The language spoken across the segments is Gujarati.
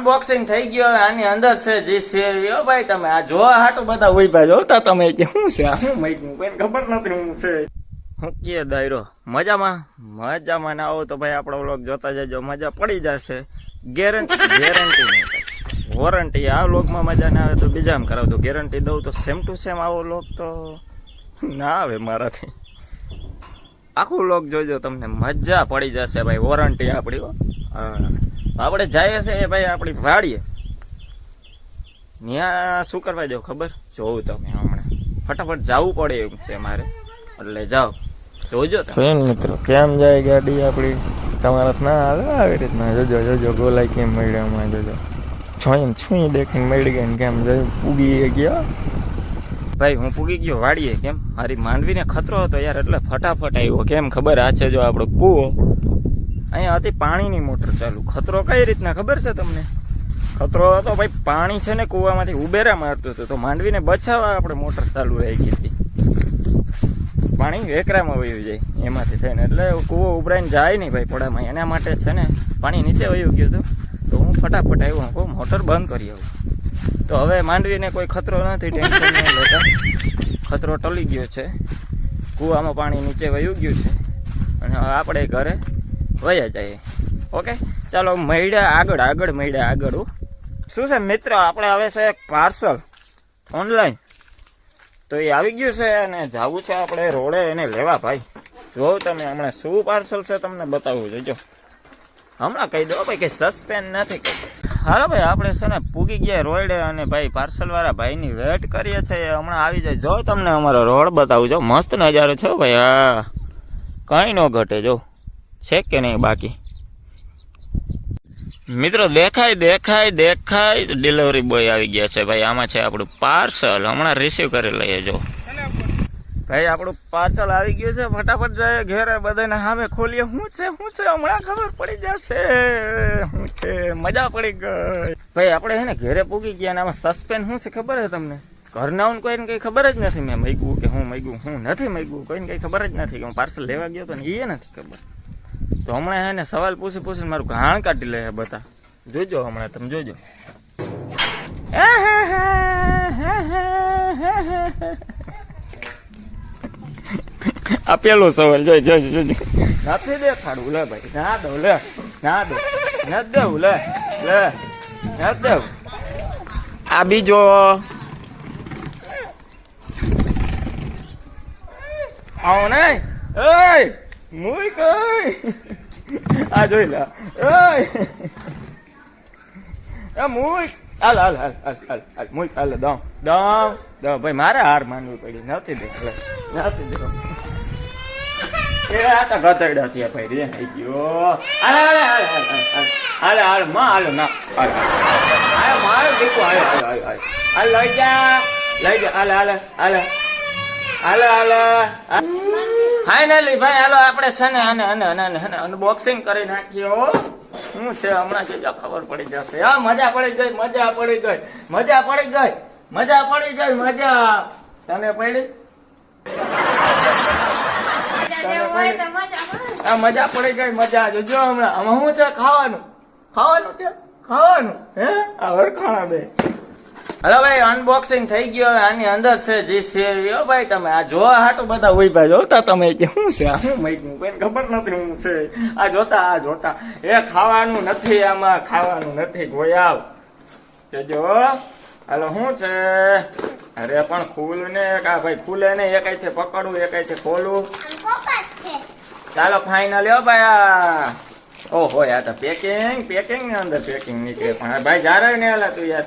અનબોક્સિંગ થઈ ગયો આની અંદર છે જે છે. યો ભાઈ, તમે આ જોવા હાટું બધા ઊભા જોતા તમે કે શું છે? શું માગ્યું કોઈ ખબર નથી હું છે. કે દાયરો? મજામાં? મજામાં ના આવો તો ભાઈ આપણો વ્લોગ જોતા જજો. મજા પડી જશે. ગેરંટી ગેરંટી વોરંટી આ વ્લોગમાં મજા ના આવે તો બીજામાં કરાવ દો ગેરંટી દઉં તો સેમ ટુ સેમ આવો વ્લોગ તો ના આવે મારાથી. આખું વ્લોગ જોજો તમને. મજા પડી જશે ભાઈ. વોરંટી આપણી હો. આપણે જઈએ છે ભાઈ આપણી વાડીએ. ત્યાં શું કરવા જાવ ખબર? જોવું તમે હમણાં. ફટાફટ જવું પડે એમ છે મારે. એટલે જાઓ. જોજો એમ મિત્રો કેમ જાય ગાડી આપણી? તમારા ના આવે આવી રીતના? જોજો જોજો ગોલાઈ કેમ મળ્યો અમારે જોજો. છોઈને છુઈ દેખીને મળી ગઈ ને કેમ જોયું? પૂગી ગયા? ભાઈ હું પૂગી ગયો વાડીએ કેમ? મારી માંડવીને ખતરો હતો યાર એટલે ફટાફટ આવ્યો. કેમ ખબર? આ છે જો આપણો કૂવો. અહીંયા હતી પાણીની મોટર ચાલુ. ખતરો કઈ રીતના ખબર છે તમને? ખતરો હતો ભાઈ પાણી છે ને કૂવામાંથી ઉબેરા મારતું હતું. તો માંડવીને બચાવવા આપણે મોટર ચાલુ રાખી હતી. પાણી વેકરામાં વયું જાય એમાંથી થઈને. એટલે કૂવો ઉભરાઈને જાય નહીં ભાઈ પડામાં. એના માટે છે ને પાણી નીચે વયું ગયું હતું. તો હું ફટાફટ આવ્યો. હું મોટર બંધ કરી આવું. તો હવે માંડવીને કોઈ ખતરો નથી. ટેન્શન નહીં લેતા. ખતરો ટળી ગયો છે. કૂવામાં પાણી નીચે વયું ગયું છે. અને આપણે ઘરે વયા જાય. ઓકે ચાલો મળ્યા આગળ આગળ મળ્યા આગળ શું છે મિત્ર, આપણે હવે છે એક પાર્સલ ઓનલાઈન તો એ આવી ગયું છે અને જવું છે આપણે રોડે એને લેવા ભાઈ. જો તમે હમણાં શું પાર્સલ છે તમને બતાવવું જોજો હમણાં કહી દો ભાઈ કે સસ્પેન્ડ નથી હાલો ભાઈ, આપણે છે ને પૂગી ગયા રોડે અને ભાઈ પાર્સલવાળા ભાઈની વેટ કરીએ છીએ. હમણાં આવી જાય. જો તમને અમારો રોડ બતાવું જો મસ્ત નજારો છે ભાઈ, હા. કંઈ ન ઘટે, જો. છે કે નહીં બાકી? મિત્રો, દેખાય દેખાય દેખાય ડિલિવરી બોય આવી ગયા છે. ભાઈ, આમાં છે આપણું પાર્સલ હમણાં રિસીવ કરી લઈએ, જો. ભાઈ, આપણું પાર્સલ આવી ગયું છે. ફટાફટ જાય ઘેરે બધાને સામે ખોલીએ. શું છે શું છે? હમણાં ખબર પડી જશે. શું છે? મજા પડી ગઈ. ભાઈ, આપણે છે ને ઘેરે પૂગી ગયા અને આમાં સસ્પેન્સ શું છે ખબર છે તમને? ઘરનાઓને કોઈને કંઈ ખબર જ નથી. મેં મગ્યું કે હું મગ્યું, હું નથી મગ્યું. કોઈને કંઈ ખબર જ નથી કે હું પાર્સલ લેવા ગયો તો ને એ નથી ખબર. તો હમણાં એને સવાલ પૂછી પૂછીને મારું ઘાણ કાઢી લે બધા. જોજો હમણાં તમે જોજો આ પેલો સવાલ જોઈ જોઈ જોઈ નથી દેખાડવું લે ભાઈ. ના દઉં લે. ના દઉં. ન દેવું લે. લે. ન દેવું. આ બીજો. આવો ને. એય મુઈ કઈ આ જોઈ લે એ મુઈ હાલ હાલ હાલ હાલ હાલ હાલ મુઈ હાલ દઉં દમ દમ ભાઈ મારે હાર માનવી પડી નથી દે લે નથી દે એ આ તો ગતરડા છે ભાઈ રે આઈ ગયો હાલ હાલે હાલ હાલ હાલ હાલ હાલમાં હાલ ના હાલ હાલ મારે દીકુ હાલે હાલે હાલે હાલે હાલ લઈ જા લઈ જા હાલ હાલ હાલ હાલ હાલ હાલે ફાઇનલી ભાઈ હાલો આપણે છે ને આને આને આને અનબોક્સિંગ કરી નાખ્યો શું છે હમણાં જોજો ખબર પડી જશે. હા મજા પડી ગઈ મજા પડી ગઈ મજા પડી ગઈ મજા પડી ગઈ મજા. તને પડી? આ મજા પડી ગઈ મજા. જોજો હમણાં. આમાં શું છે? ખાવાનું. ખાવાનું છે? ખાવાનું હે? આ વરખાણા બે. હલો ભાઈ અનબોક્સિંગ થઈ ગયો આની અંદર છે જે છે યો ભાઈ, તમે આ જોવા હાટું બધા હોય ભાઈ જોતા તમે કે શું છે? શું માગ્યું કોઈ ખબર નથી શું છે. આ જોતા આ જોતા. એ ખાવાનું નથી, આમાં ખાવાનું નથી. ગોયાવ કેજો. હાલો, શું છે? અરે, પણ ખુલ ને કા ભાઈ ખુલે ને પકડું પકડવું એકાઈથી ખોલવું ચાલો ફાઇનલ યો ભાઈ, આ. ઓહો યાર પેકિંગ પેકિંગની અંદર પેકિંગ નીકળે પણ. ભાઈ જારે ને તું યાર?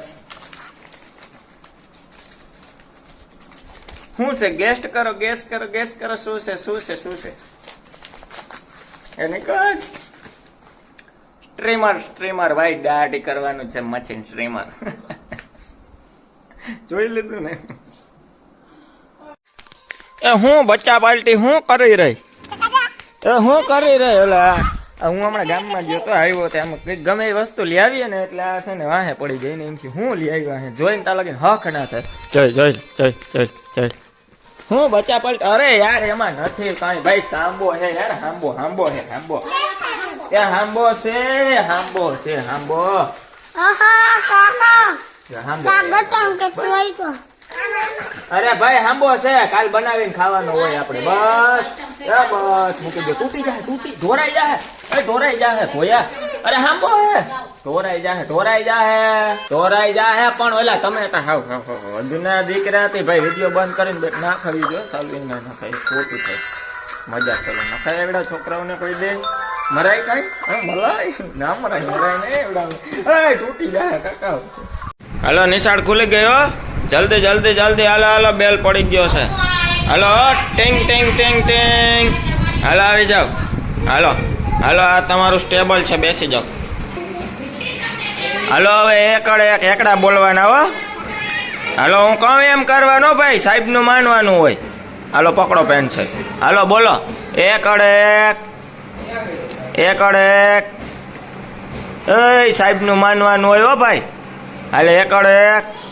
શું છે? ગેસ્ટ કરો ગેસ કરો ગેસ કરો, શું છે? શું છે? શું છે? એને નીકળ. સ્ટ્રીમર સ્ટ્રીમર ભાઈ દાઢી કરવાનું છે મચીન સ્ટ્રીમર. જોઈ લીધું ને? એ હું બચ્ચા પાર્ટી હું કરી રહી? એ હું કરી રહી? એટલે હું હમણાં ગામમાં ગયો તો આવ્યો તો એમ કંઈક ગમે એ વસ્તુ લઈ આવીએ ને એટલે આ છે ને વાહે પડી જઈને એમથી હું લઈ આવ્યો જોઈને તા લગીને હક ના થાય. જય જય જય જય જય. હું બચ્ચા પલટ અરે યાર એમાં નથી કાંઈ. ભાઈ સાંભો હે યાર હાંબો હાંબો હે હાંબો એ હાંબો છે હાંબો છે હાંબો આહા કાકા હાંભો. કાગળ કે ખવાઈ તો અરે ભાઈ હાંબો છે. કાલ બનાવીને ખાવાનો હોય આપણે. બસ બસ મૂકી દે. તૂટી જાય તૂટી. ઢોરાઈ જાય અરે ઢોરાઈ જાય ભોયા. અરે હાંબો હે. ઢોરાઈ જાય ઢોરાઈ જાય ઢોરાઈ જાય પણ ઓલા તમે તો હાવ હાવ દીકરા હતી. ભાઈ વીડિયો બંધ કરીને ના ખાવી જો સાલવીન ના નખાય ખોટું થાય. મજા કરો નખાય એવડા છોકરાઓને કોઈ દે. મરાય કાંઈ? મરાય. ના મરાય મરાય ને એવડા તૂટી જાય કાકા. હાલો નિશાળ ખુલી ગયો જલ્દી જલ્દી જલ્દી. હાલો હાલો, બેલ પડી ગયો છે. હાલો, ટેંગ ટેંગ ટેંગ ટેંગ. હાલો, આવી જાઓ. હાલો હાલો, આ તમારું સ્ટેબલ છે, બેસી જાઓ. હાલો, હવે એકડે એક એકડા બોલવાના, હો. હાલો, હું કહું એમ કરવાનો, ભાઈ, સાહેબનું માનવાનું હોય. હાલો, પકડો પેન છે. હાલો, બોલો. એકડે એક. એકડે એક. એ, સાહેબનું માનવાનું હોય, હો, ભાઈ. હાલે એકડ એક.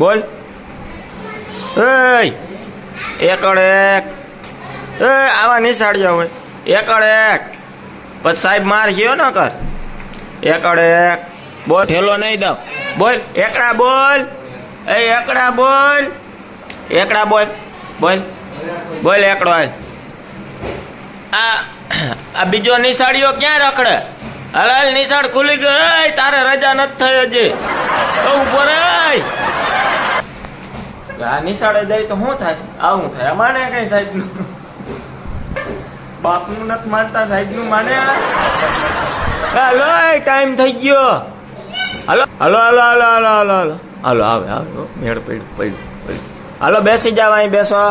બોલ. એ એકડ એક. એ આવા નિશાળ્યા હોય. એકડ એક. પછી સાહેબ માર ગયો ન કર. એકડ એક. બોલ. ઠેલો નહીં દઉં. બોલ. એકડા બોલ. એ એકડા બોલ. એકડા બોલ. બોલ. બોલ એકડો આ આ બીજો નિશાળીઓ ક્યાં રખડે? હાલ હાલ નિશાળ ખુલી ગઈ તારે રજા નથી થઈ હજી. ઉપર આ નિશાળે જાય તો શું થાય? આવું થાય? માને કઈ સાહેબનું બાપનું નથી માનતા સાહેબનું માને હાલો ટાઈમ થઈ ગયો. હાલો હાલો હાલો હાલો હાલો હાલો હાલો. હાલો, આવે આવે મેળ પડ્યું પડ્યું હાલો, બેસી જાવ અહીં બેસો.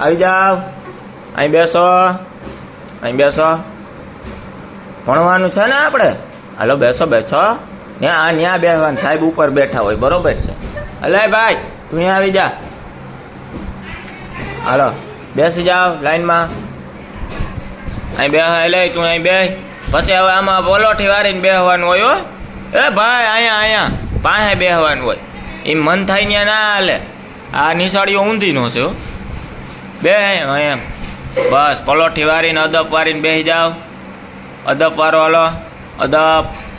આવી જાવ અહીં બેસો. અહીં બેસો. ભણવાનું છે ને આપણે? હાલો, બેસો બેસો. ત્યાં ત્યાં બેસવાનું. સાહેબ ઉપર બેઠા હોય, બરોબર છે. અલે ભાઈ તું અહીંયા આવી જા. હાલો, બેસી જાવ લાઈનમાં. અહીં બે લે, તું અહીં બે. પછી હવે આમાં બોલોઠી વારીને બેહવાનું હોય એ ભાઈ, અહીંયા અહીંયા. પાસે બેહવાનું હોય. એમ મન થાય ત્યાં ના હાલે. આ નિશાળીઓ ઊંધી નો છે બે અહીંયા. બસ પલોઠી વારીને અદપ વારીને બેસી જાવ અદપ વારો, હાલો. અદપ.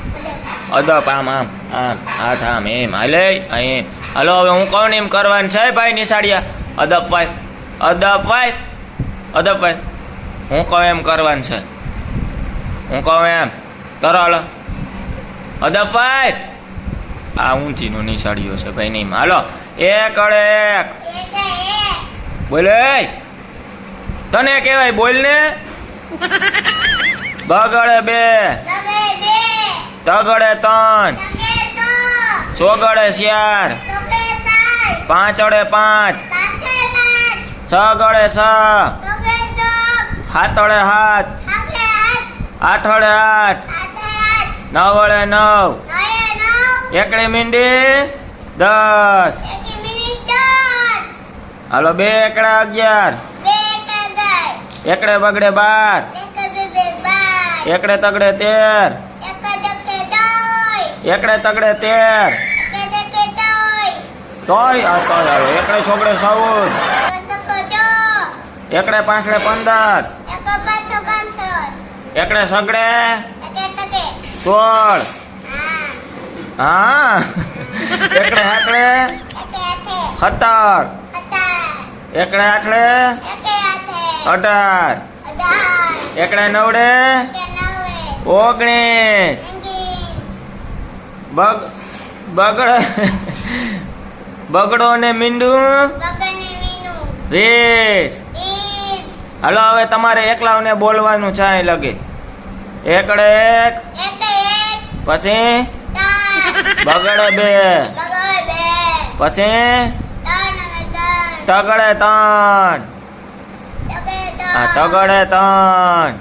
અદપ આમ આમ આમ, હાથ, આમ, એમ. હાલે એમ હાલો, હવે હું કોણ એમ કરવાનું છે, ભાઈ નિશાળિયા? અદપ ભાઈ. અદપ ભાઈ. અદપ ભાઈ, હું કહું એમ કરવાનું છે? હું કહું એમ? કરો, હલો. અદપ ભાઈ. આ ઊંચીનો નિશાળીઓ છે, ભાઈ, નહીં. હાલો. એક અડે એક બોલે તને કહેવાય બોલ ને બગડે બે. તગડે ત્રણ. ચોગડે ચાર. પાંચડે પાંચ. છ ગળે છ. હાથડે હાથ આઠડે આઠ. નવડે નવ. એકડી મીંડી દસ. હાલો, બે એકડા અગિયાર. એકડે બગડે બાર. એકડે તગડે તેર. એકડે તગડે તેર. તોય તોય એકડે છોકડે ચૌદ. એકડે પાંચડે પંદર. એકડે સગડે સોળ. હા. એકડે આઠડે સત્તર. એકડે આઠડે અઢાર. એકડે નવડે ઓગણીસ. બગ બગડ બગડો ને મીંડું? વેશ. હલો હવે તમારે એકલાવને બોલવાનું છે લગે. એકડે એક પછી? બગડે બે. પછી? તગડે ત્રણ. હા તગડે ત્રણ.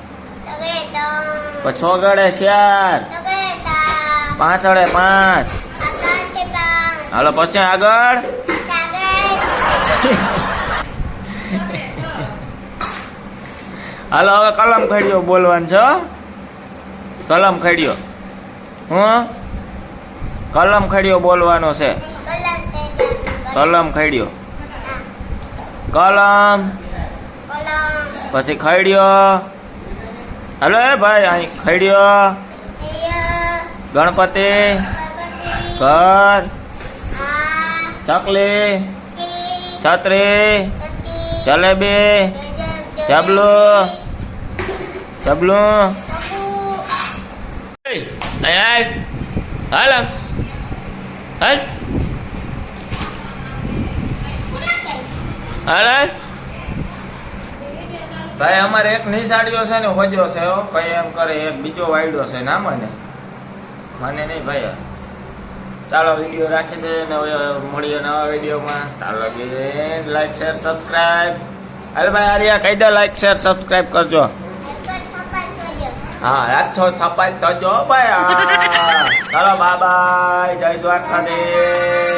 પછોગડે શિયાર પાંચ અડે પાંચ. હાલો, પછી આગળ. હાલો, હવે કલમ ખેડ્યો બોલવાનું છે કલમ ખેડ્યો હું? કલમ ખેડ્યો બોલવાનો છે. કલમ ખેડ્યો કલમ. પછી ખેડ્યો હલો, એ ભાઈ, અહીં ખેડ્યો ગણપતિ ઘર, ચકલી, છત્રી, જલેબી, જબલો, જબલું. હાલ હાલ. હાલ ભાઈ, અમારે એક નિશાળીઓ છે ને હોજો છે કઈ એમ કરે, એક બીજો વાયડો છે ના. મને મને નહીં ભાઈ. ચાલો વીડિયો રાખી દે ને મળીએ નવા વિડીયોમાં. ચાલો લાઈક શેર સબસ્ક્રાઈબ હાલ ભાઈ આર્યા, કહી દે લાઈક શેર સબસ્ક્રાઈબ કરજો. હા રાખો છપાઈ થજો ભાઈ. ચાલો બાય જય દ્વારકાધીશ.